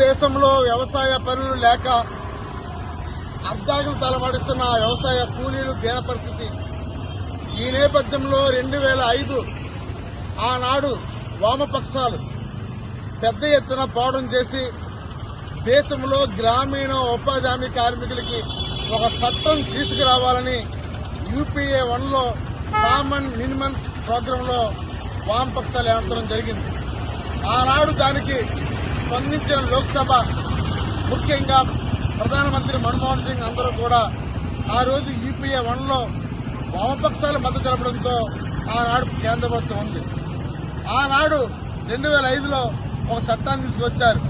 దేశంలో వ్యవసాయ పనులు లేక అర్ధాగం తలబడుతున్న వ్యవసాయ కూలీలు దీన పరిస్థితి. ఈ నేపథ్యంలో రెండు వేల ఐదు ఆనాడు వామపక్షాలు పెద్ద ఎత్తున పోవడం చేసి దేశంలో గ్రామీణ ఉపాధి హామీ కార్మికులకి ఒక చట్టం తీసుకురావాలని యూపీఏ వన్లో కామన్ మినిమం ప్రోగ్రాంలో వామపక్షాలు ఏమంతరం జరిగింది. ఆనాడు దానికి స్పందించిన లోక్సభ ముఖ్యంగా ప్రధానమంత్రి మన్మోహన్ సింగ్ అందరూ కూడా ఆ రోజు యూపీఏ వన్లో వామపక్షాలు మద్దతు తెలపడంతో ఆనాడు కేంద్ర ప్రభుత్వం ఉంది. ఆనాడు రెండు వేల ఐదులో ఒక చట్టాన్ని తీసుకొచ్చారు.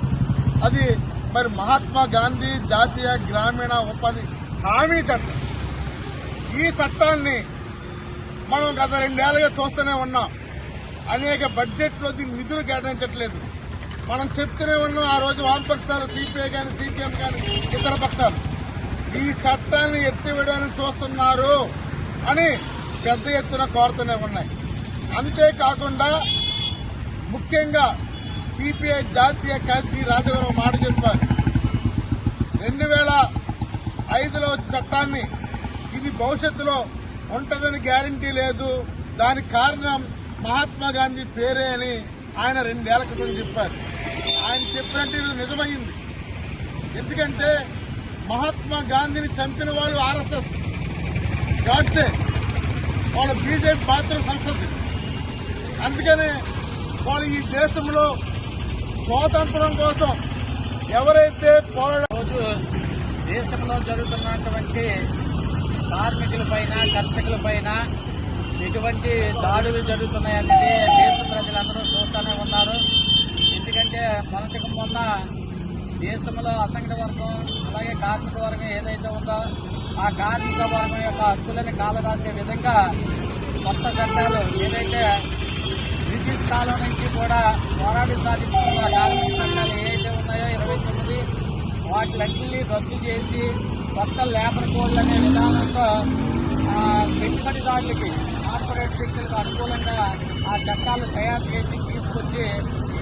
అది మరి మహాత్మా గాంధీ జాతీయ గ్రామీణ ఉపాధి హామీ చట్టం. ఈ చట్టాన్ని మనం గత రెండేళ్ళుగా చూస్తూనే ఉన్నాం. అనేక బడ్జెట్లో దీన్ని నిధులు కేటాయించట్లేదు. మనం చెప్తూనే ఉన్నాం ఆ రోజు వామపక్షాలు సిపిఐ కానీ సిపిఎం కానీ ఇతర పక్షాలు. ఈ చట్టాన్ని ఎత్తివేయడానికి చూస్తున్నారు అని పెద్ద ఎత్తున కోరుతూనే ఉన్నాయి. అంతేకాకుండా ముఖ్యంగా సిపిఐ జాతీయ కార్యదర్శి రాజవరం మాట చెప్పారు. రెండు వేల ఐదులో చట్టాన్ని ఇది భవిష్యత్తులో ఉంటుందని గ్యారంటీ లేదు. దానికి కారణం మహాత్మా గాంధీ పేరే అని ఆయన రెండేళ్ళ క్రితం చెప్పారు. ఆయన చెప్పినట్టు ఇది నిజమైంది. ఎందుకంటే మహాత్మా గాంధీని చంపిన వాళ్ళు ఆర్ఎస్ఎస్. గాడ్సే. వాళ్ళ బీజేపీ పాత్ర సంసద్ అందుకనే వాళ్ళు ఈ దేశంలో స్వాతంత్రం కోసం ఎవరైతే పోరాడ రోజు దేశంలో జరుగుతున్నటువంటి కార్మికుల పైన పైన ఎటువంటి దాడులు జరుగుతున్నాయనేది దేశ ప్రజలందరూ చూస్తూనే ఉన్నారు. ఎందుకంటే మొదటికి మొన్న దేశంలో అసంఘటిత వర్గం అలాగే కార్మిక వర్గం ఏదైతే ఉందో ఆ కార్మిక వర్గం యొక్క హక్కులను కాలరాసే విధంగా కొత్త చట్టాలు ఏదైతే బ్రిటిష్ కాలం నుంచి కూడా పోరాడి సాధించుకున్న కార్మిక చట్టాలు ఏవైతే ఉన్నాయో ఇరవై తొమ్మిది వాటిలన్నీ రద్దు చేసి కొత్త లేబర్ కోడ్లు అనే విధానంతో పెట్టుబడిదారులకి కార్పొరేట్ శక్తులకు అనుకూలంగా ఆ చట్టాలు తయారు చేసి తీసుకొచ్చి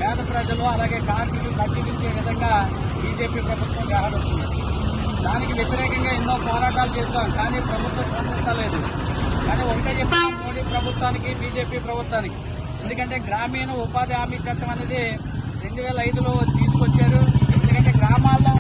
పేద ప్రజలు అలాగే కార్మికులు తగ్గించే విధంగా బీజేపీ ప్రభుత్వం వ్యవహరిస్తుంది దానికి వ్యతిరేకంగా ఎన్నో పోరాటాలు చేస్తాం కానీ ప్రభుత్వం స్పందించలేదు కానీ ఒకటే చెప్పాను మోడీ ప్రభుత్వానికి బీజేపీ ప్రభుత్వానికి. ఎందుకంటే గ్రామీణ ఉపాధి హామీ చట్టం అనేది రెండు వేల ఐదులో తీసుకొచ్చారు. ఎందుకంటే గ్రామాల్లో